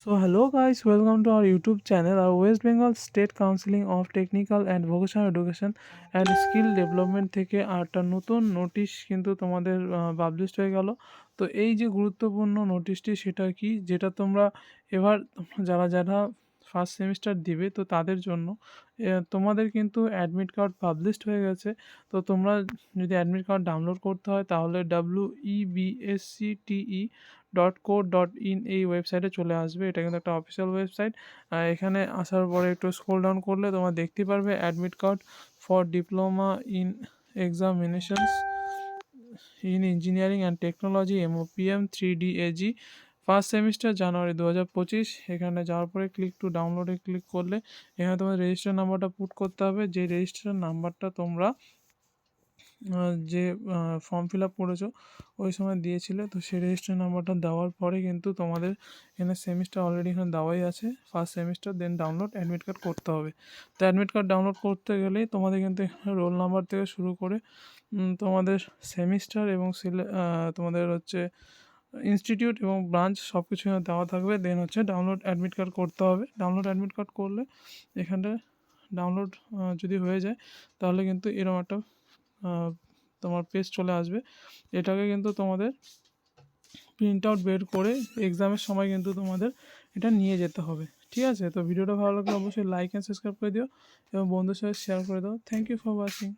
So hello guys, welcome to our YouTube channel. Our West Bengal State Counseling of Technical and Vocational Education and Skill Development থেকে একটা নতুন notice কিন্তু তোমাদের publish হয়ে গেল তো এই যে গুরুত্বপূর্ণ নোটিশটি সেটা কি যেটা তোমরা এবার যারা যারা ফার্স্ট সেমিস্টার দিবে, তো তাদের জন্য। তোমাদের কিন্তু অ্যাডমিট কার্ড পাবলিশড হয়ে গেছে, তো তোমরা যদি অ্যাডমিট কার্ড ডাউনলোড করতে হয়, তাহলে E W E BSC TE dot co dot in এই ওয়েবসাইটে চলে আসবে। এটা কিন্তু একটা অফিসিয়াল ওয়েবসাইট এখানে আসার পরে একটু স্ক্রল ডাউন করলে তোমরা দেখতে পারবে admit card for diploma in examinations in engineering and technology MOPM three D AG first semester জানুয়ারি দু হাজার পঁচিশ এখানে যাওয়ার পরে ক্লিক টু ডাউনলোডে ক্লিক করলে এখানে তোমার রেজিস্টার নাম্বারটা পুট করতে হবে। যে রেজিস্টার নাম্বারটা তোমরা যে ফর্ম ফিল আপ করেছ, ওই সময় দিয়েছিলে। তো সেই রেজিস্টার নাম্বারটা দেওয়ার পরে কিন্তু তোমাদের এখানে সেমিস্টার অলরেডি এখানে দেওয়াই আছে। First semester then download admit card করতে হবে। তো অ্যাডমিট কার্ড ডাউনলোড করতে গেলেই তোমাদের কিন্তু রোল নাম্বার থেকে শুরু করে তোমাদের সেমিস্টার এবং সিলে তোমাদের হচ্ছে ইনস্টিটিউট এবং ব্রাঞ্চ সব কিছু দেওয়া থাকবে। দেন হচ্ছে ডাউনলোড অ্যাডমিট কার্ড করতে হবে। ডাউনলোড অ্যাডমিট কার্ড করলে এখানে ডাউনলোড যদি হয়ে যায়, তাহলে কিন্তু এরকম একটা তোমার পেজ চলে আসবে। এটাকে কিন্তু তোমাদের প্রিন্ট আউট বের করে এক্সামের সময় কিন্তু তোমাদের এটা নিয়ে যেতে হবে। ঠিক আছে? তো ভিডিওটা ভালো লাগলে অবশ্যই লাইক অ্যান্ড সাবস্ক্রাইব করে দিও এবং বন্ধুর সাথে শেয়ার করে দাও। Thank you for watching